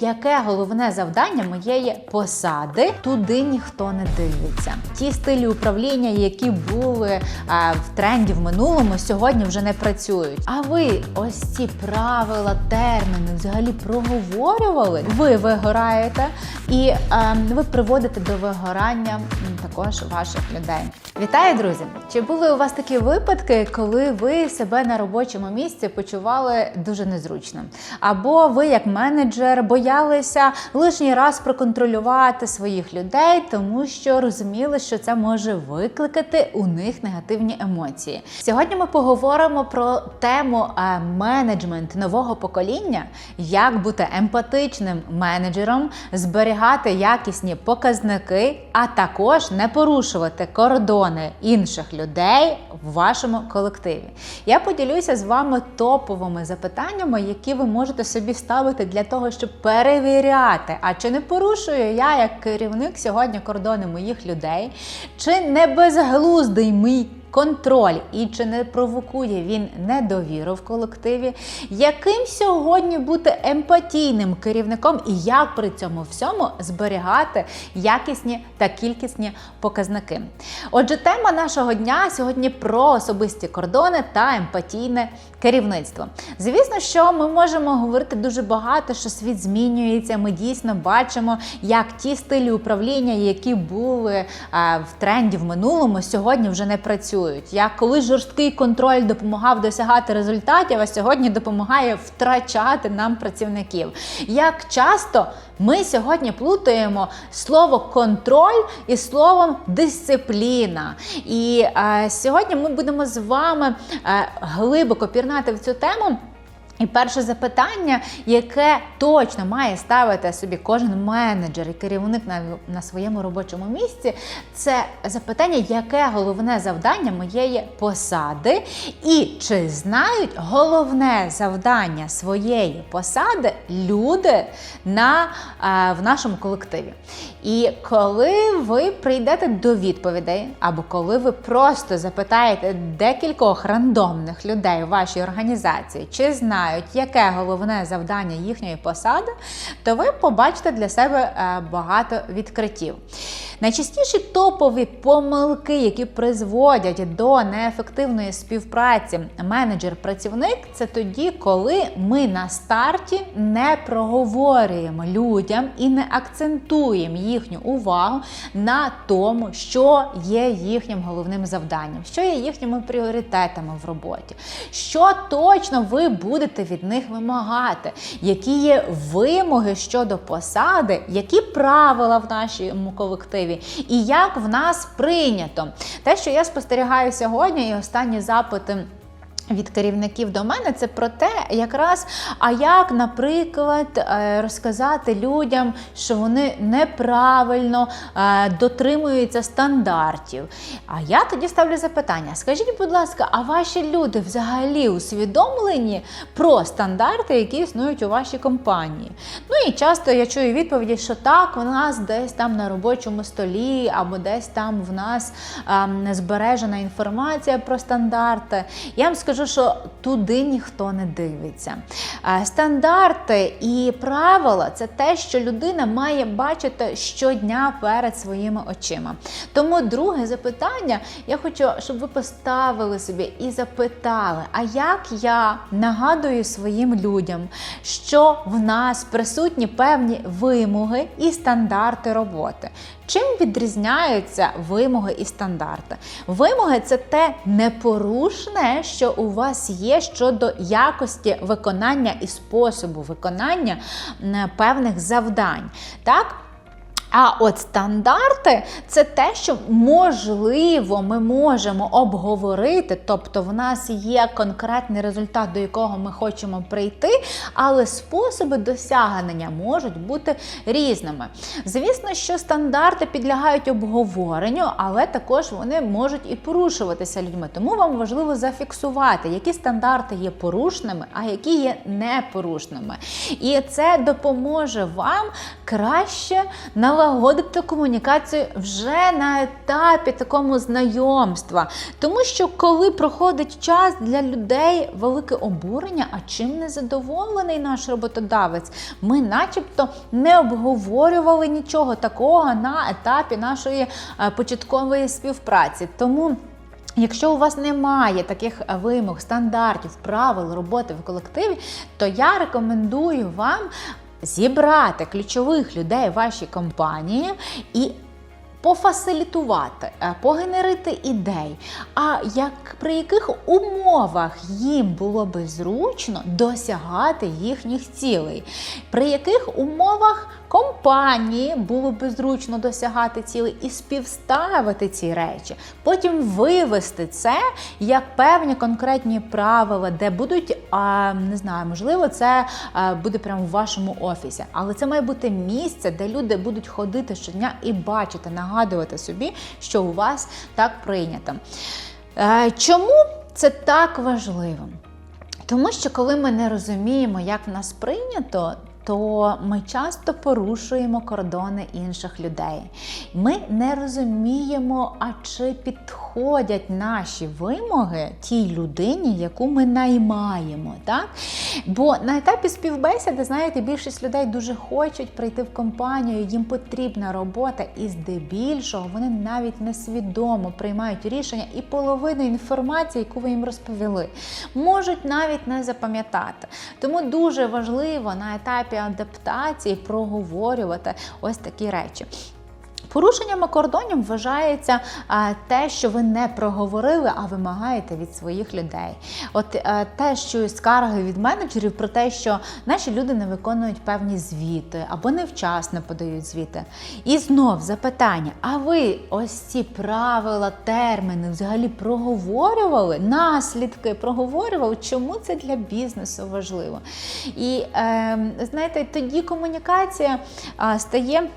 Яке головне завдання моєї посади? Туди ніхто не дивиться. Ті стилі управління, які були а, в тренді в минулому, сьогодні вже не працюють. А ви ось ці правила, терміни взагалі проговорювали? Ви вигораєте і а, ви приводите до вигорання також ваших людей. Вітаю, друзі! Чи були у вас такі випадки, коли ви себе на робочому місці почували дуже незручно? Або ви, як менеджер, боялися лишній раз проконтролювати своїх людей, тому що розуміли, що це може викликати у них негативні емоції. Сьогодні ми поговоримо про тему е, менеджмент нового покоління, як бути емпатичним менеджером, зберігати якісні показники, а також не порушувати кордони інших людей в вашому колективі. Я поділюся з вами топовими запитаннями, які ви можете собі ставити для того, щоб перевіряти, а чи не порушую я як керівник сьогодні кордони моїх людей, чи не безглуздий мій контроль? І чи не провокує він недовіру в колективі, яким сьогодні бути емпатійним керівником? І як при цьому всьому зберігати якісні та кількісні показники. Отже, тема нашого дня сьогодні про особисті кордони та емпатійне керівництво. Звісно, що ми можемо говорити дуже багато, що світ змінюється. Ми дійсно бачимо, як ті стилі управління, які були в тренді в минулому, сьогодні вже не працюють. Як коли жорсткий контроль допомагав досягати результатів, а сьогодні допомагає втрачати нам працівників. Як часто ми сьогодні плутаємо слово контроль із словом дисципліна. І е, сьогодні ми будемо з вами е, глибоко пірнати в цю тему. І перше запитання, яке точно має ставити собі кожен менеджер і керівник на, на своєму робочому місці, це запитання, яке головне завдання моєї посади, і чи знають головне завдання своєї посади люди на, а, в нашому колективі. І коли ви прийдете до відповідей, або коли ви просто запитаєте декількох рандомних людей у вашій організації, чи знають, яке головне завдання їхньої посади, то ви побачите для себе е, багато відкриттів. Найчастіші топові помилки, які призводять до неефективної співпраці. Менеджер-працівник, це тоді, коли ми на старті не проговорюємо людям і не акцентуємо їхню увагу на тому, що є їхнім головним завданням, що є їхніми пріоритетами в роботі, що точно ви будете від них вимагати, які є вимоги щодо посади, які правила в нашому колективі, і як в нас прийнято. Те, що я спостерігаю сьогодні, і останні запити. Від керівників до мене це про те, якраз а як, наприклад, е, розказати людям, що вони неправильно е, дотримуються стандартів. А я тоді ставлю запитання: скажіть, будь ласка, а ваші люди взагалі усвідомлені про стандарти, які існують у вашій компанії? Ну і часто я чую відповіді, що так, у нас десь там на робочому столі, або десь там в нас ем, збережена інформація про стандарти. Я вам скажу скажу, що туди ніхто не дивиться. Е, Стандарти і правила це те, що людина має бачити щодня перед своїми очима. Тому друге запитання, я хочу, щоб ви поставили собі і запитали, а як я нагадую своїм людям, що в нас присутні певні вимоги і стандарти роботи. Чим відрізняються вимоги і стандарти? Вимоги це те непорушне, що у вас є щодо якості виконання і способу виконання певних завдань. Так? А от стандарти це те, що можливо ми можемо обговорити, тобто в нас є конкретний результат, до якого ми хочемо прийти, але способи досягнення можуть бути різними. Звісно, що стандарти підлягають обговоренню, але також вони можуть і порушуватися людьми. Тому вам важливо зафіксувати, які стандарти є порушними, а які є непорушними. І це допоможе вам краще налагодити налагодити комунікацію вже на етапі такому знайомства. Тому що коли проходить час для людей велике обурення, а чим не задоволений наш роботодавець, ми, начебто, не обговорювали нічого такого на етапі нашої е, початкової співпраці. Тому. Якщо у вас немає таких вимог, стандартів, правил роботи в колективі, то я рекомендую вам зібрати ключових людей вашій компанії і пофасилітувати, е, погенерити ідей. А як при яких умовах їм було би зручно досягати їхніх цілей? При яких умовах компанії було би зручно досягати цілей і співставити ці речі, потім вивести це як певні конкретні правила, де будуть, а, не знаю, можливо, це а, буде прямо в вашому офісі, але це має бути місце, де люди будуть ходити щодня і бачити, нагадувати собі, що у вас так прийнято. Е, Чому це так важливо? Тому що коли ми не розуміємо, як в нас прийнято, то ми часто порушуємо кордони інших людей. Ми не розуміємо, а чи підходять наші вимоги тій людині, яку ми наймаємо. Так? Бо на етапі співбесіди, знаєте, більшість людей дуже хочуть прийти в компанію, їм потрібна робота, і здебільшого вони навіть несвідомо приймають рішення і половину інформації, яку ви їм розповіли, можуть навіть не запам'ятати. Тому дуже важливо на етапі адаптації проговорювати ось такі речі. Порушеннями кордонів вважається те, що ви не проговорили, а вимагаєте від своїх людей. От а, те, що скарги від менеджерів про те, що наші люди не виконують певні звіти або невчасно подають звіти. І знов запитання: а ви ось ці правила, терміни взагалі проговорювали? Наслідки проговорювали? Чому це для бізнесу важливо? І е, знаєте, тоді комунікація стає.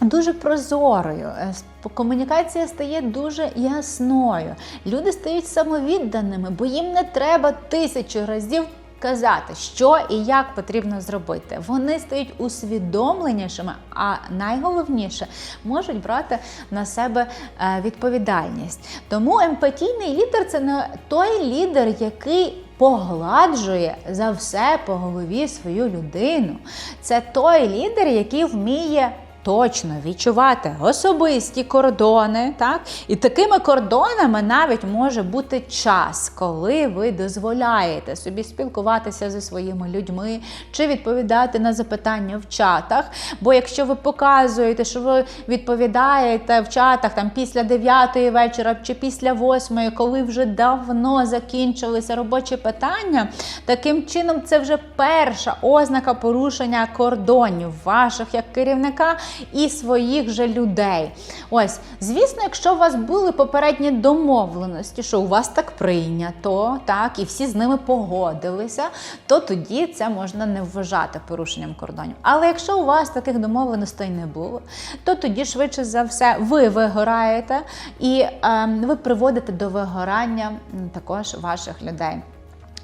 Дуже прозорою, Е, комунікація стає дуже ясною. Люди стають самовідданими, бо їм не треба тисячу разів казати, що і як потрібно зробити. Вони стають усвідомленішими, а найголовніше можуть брати на себе е, відповідальність. Тому емпатійний лідер це не той лідер, який погладжує за все по голові свою людину. Це той лідер, який вміє. Точно відчувати особисті кордони, так? І такими кордонами навіть може бути час, коли ви дозволяєте собі спілкуватися зі своїми людьми чи відповідати на запитання в чатах. Бо якщо ви показуєте, що ви відповідаєте в чатах там після 9 вечора чи після 8, коли вже давно закінчилися робочі питання, таким чином це вже перша ознака порушення кордонів ваших як керівника і своїх же людей. Ось, звісно, якщо у вас були попередні домовленості, що у вас так прийнято, так, і всі з ними погодилися, то тоді це можна не вважати порушенням кордонів. Але якщо у вас таких домовленостей не було, то тоді швидше за все ви вигораєте і е, ви приводите до вигорання також ваших людей.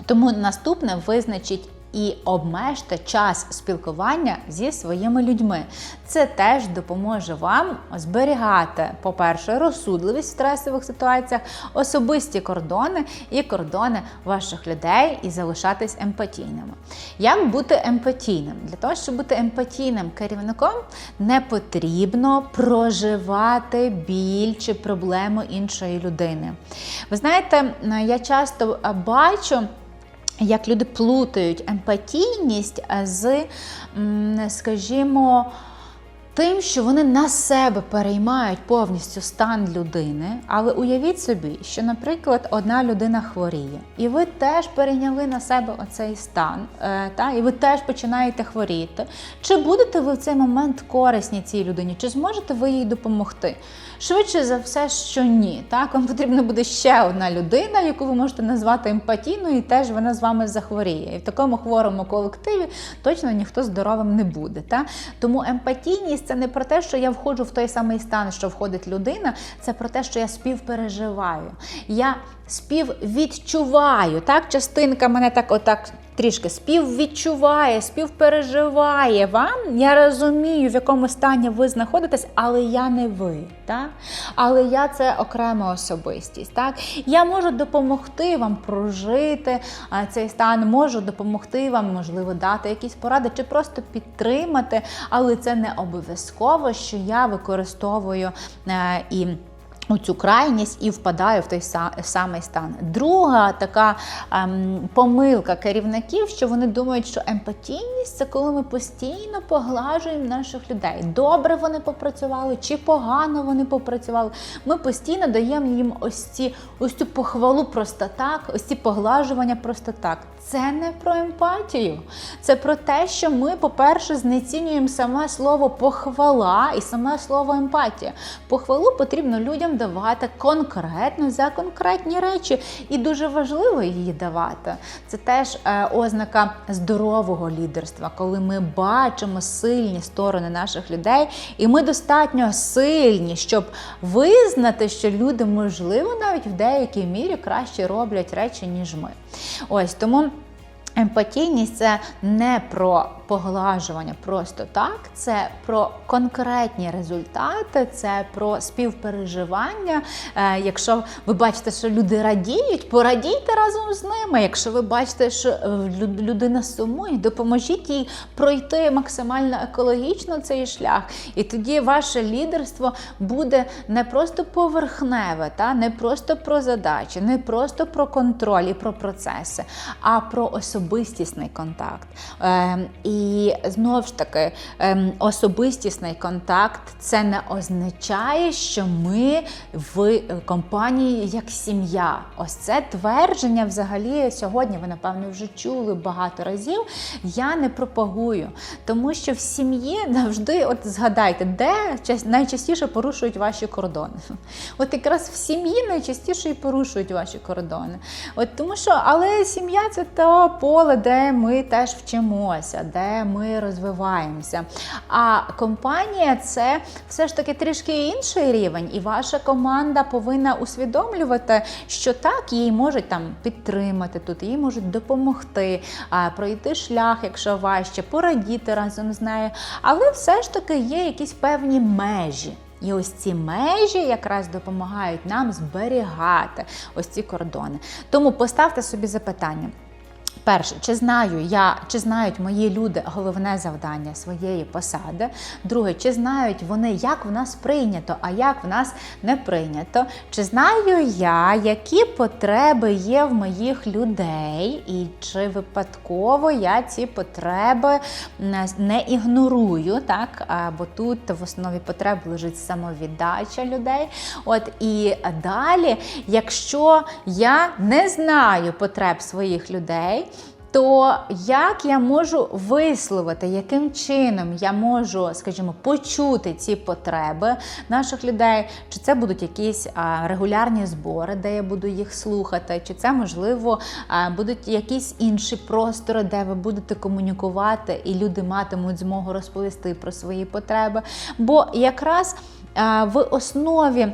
Тому наступне визначить і обмежте час спілкування зі своїми людьми. Це теж допоможе вам зберігати, по-перше, розсудливість в стресових ситуаціях, особисті кордони і кордони ваших людей і залишатись емпатійними. Як бути емпатійним? Для того, щоб бути емпатійним керівником, не потрібно проживати біль чи проблему іншої людини. Ви знаєте, я часто бачу. Як люди плутають емпатійність з, скажімо, тим, що вони на себе переймають повністю стан людини, але уявіть собі, що, наприклад, одна людина хворіє, і ви теж перейняли на себе оцей стан, е, та, і ви теж починаєте хворіти. Чи будете ви в цей момент корисні цій людині? Чи зможете ви їй допомогти? Швидше за все, що ні. Так, вам потрібна буде ще одна людина, яку ви можете назвати емпатійною, і теж вона з вами захворіє. І в такому хворому колективі точно ніхто здоровим не буде. Так? Тому емпатійність це не про те, що я входжу в той самий стан, що входить людина, це про те, що я співпереживаю. Я співвідчуваю. Так, частинка мене так отак. Трішки співвідчуває, співпереживає вам. Я розумію, в якому стані ви знаходитесь, але я не ви. Так? Але я це окрема особистість. Так? Я можу допомогти вам прожити цей стан, можу допомогти вам, можливо, дати якісь поради чи просто підтримати, але це не обов'язково, що я використовую е, і. У цю крайність і впадаю в той самий стан. Друга така ем, помилка керівників, що вони думають, що емпатійність це коли ми постійно поглажуємо наших людей. Добре вони попрацювали чи погано вони попрацювали. Ми постійно даємо їм ось ці ось цю похвалу просто так, ось ці поглажування просто так. Це не про емпатію. Це про те, що ми, по-перше, знецінюємо саме слово похвала і саме слово емпатія. Похвалу потрібно людям давати конкретно за конкретні речі, і дуже важливо її давати. Це теж е, ознака здорового лідерства, коли ми бачимо сильні сторони наших людей, і ми достатньо сильні, щоб визнати, що люди, можливо, навіть в деякій мірі краще роблять речі, ніж ми. Ось тому. Емпатійність це не про поглажування просто так, це про конкретні результати, це про співпереживання. Е, якщо ви бачите, що люди радіють, порадійте разом з ними. Якщо ви бачите, що е, людина сумує, допоможіть їй пройти максимально екологічно цей шлях. І тоді ваше лідерство буде не просто поверхневе, та не просто про задачі, не просто про контроль і про процеси, а про особистісний контакт. Е, і знову ж таки, е, особистісний контакт це не означає, що ми в компанії як сім'я. Ось це твердження взагалі сьогодні. Ви напевно вже чули багато разів. Я не пропагую, тому що в сім'ї завжди, от згадайте, де найчастіше порушують ваші кордони. От якраз в сім'ї найчастіше і порушують ваші кордони. От тому що, але сім'я це то поле, де ми теж вчимося, де ми розвиваємося. А компанія це все ж таки трішки інший рівень, і ваша команда повинна усвідомлювати, що так, її можуть там підтримати тут, їй можуть допомогти, пройти шлях, якщо важче, порадіти разом з нею. Але все ж таки є якісь певні межі. І ось ці межі якраз допомагають нам зберігати ось ці кордони. Тому поставте собі запитання. Перше, чи знаю я, чи знають мої люди головне завдання своєї посади? Друге, чи знають вони, як в нас прийнято, а як в нас не прийнято? Чи знаю я, які потреби є в моїх людей, і чи випадково я ці потреби не ігнорую, так? Бо тут в основі потреб лежить самовіддача людей. От і далі, якщо я не знаю потреб своїх людей, то як я можу висловити, яким чином я можу, скажімо, почути ці потреби наших людей? Чи це будуть якісь регулярні збори, де я буду їх слухати, чи це можливо будуть якісь інші простори, де ви будете комунікувати, і люди матимуть змогу розповісти про свої потреби? Бо якраз в основі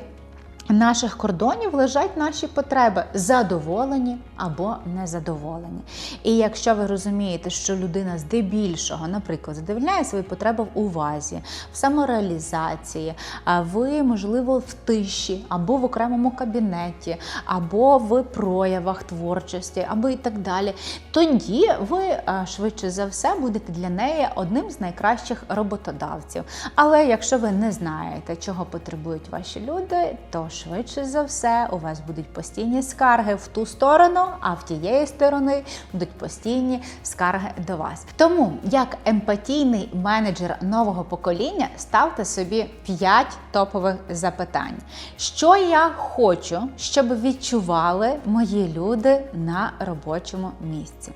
наших кордонів лежать наші потреби задоволені або незадоволені. І якщо ви розумієте, що людина здебільшого, наприклад, задовольняє свої потреби в увазі, в самореалізації, ви, можливо, в тиші, або в окремому кабінеті, або в проявах творчості, або і так далі, тоді ви швидше за все будете для неї одним з найкращих роботодавців. Але якщо ви не знаєте, чого потребують ваші люди, то швидше за все у вас будуть постійні скарги в ту сторону, а в тієї сторони будуть постійні скарги до вас. Тому, як емпатійний менеджер нового покоління, ставте собі 5 топових запитань. Що я хочу, щоб відчували мої люди на робочому місці?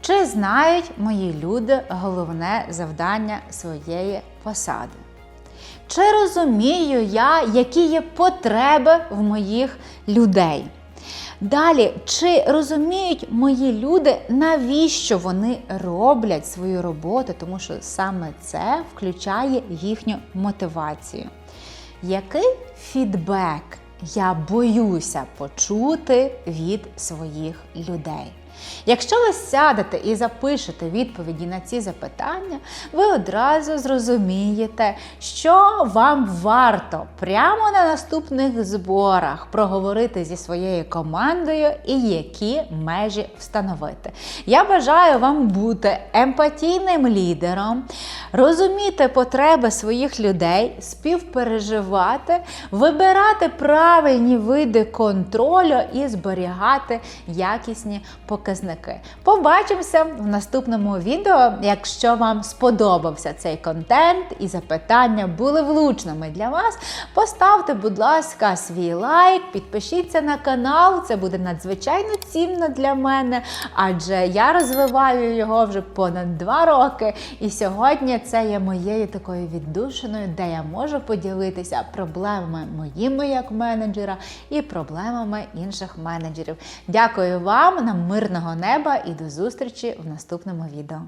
Чи знають мої люди головне завдання своєї посади? Чи розумію я, які є потреби в моїх людей? Далі, чи розуміють мої люди, навіщо вони роблять свою роботу, тому що саме це включає їхню мотивацію? Який фідбек я боюся почути від своїх людей. Якщо ви сядете і запишете відповіді на ці запитання, ви одразу зрозумієте, що вам варто прямо на наступних зборах проговорити зі своєю командою і які межі встановити. Я бажаю вам бути емпатійним лідером, розуміти потреби своїх людей, співпереживати, вибирати правильні види контролю і зберігати якісні показники. Побачимося в наступному відео. Якщо вам сподобався цей контент і запитання були влучними для вас, поставте, будь ласка, свій лайк, підпишіться на канал. Це буде надзвичайно цінно для мене, адже я розвиваю його вже понад два роки. І сьогодні це є моєю такою віддушиною, де я можу поділитися проблемами моїми як менеджера і проблемами інших менеджерів. Дякую вам, нам неба і до зустрічі в наступному відео.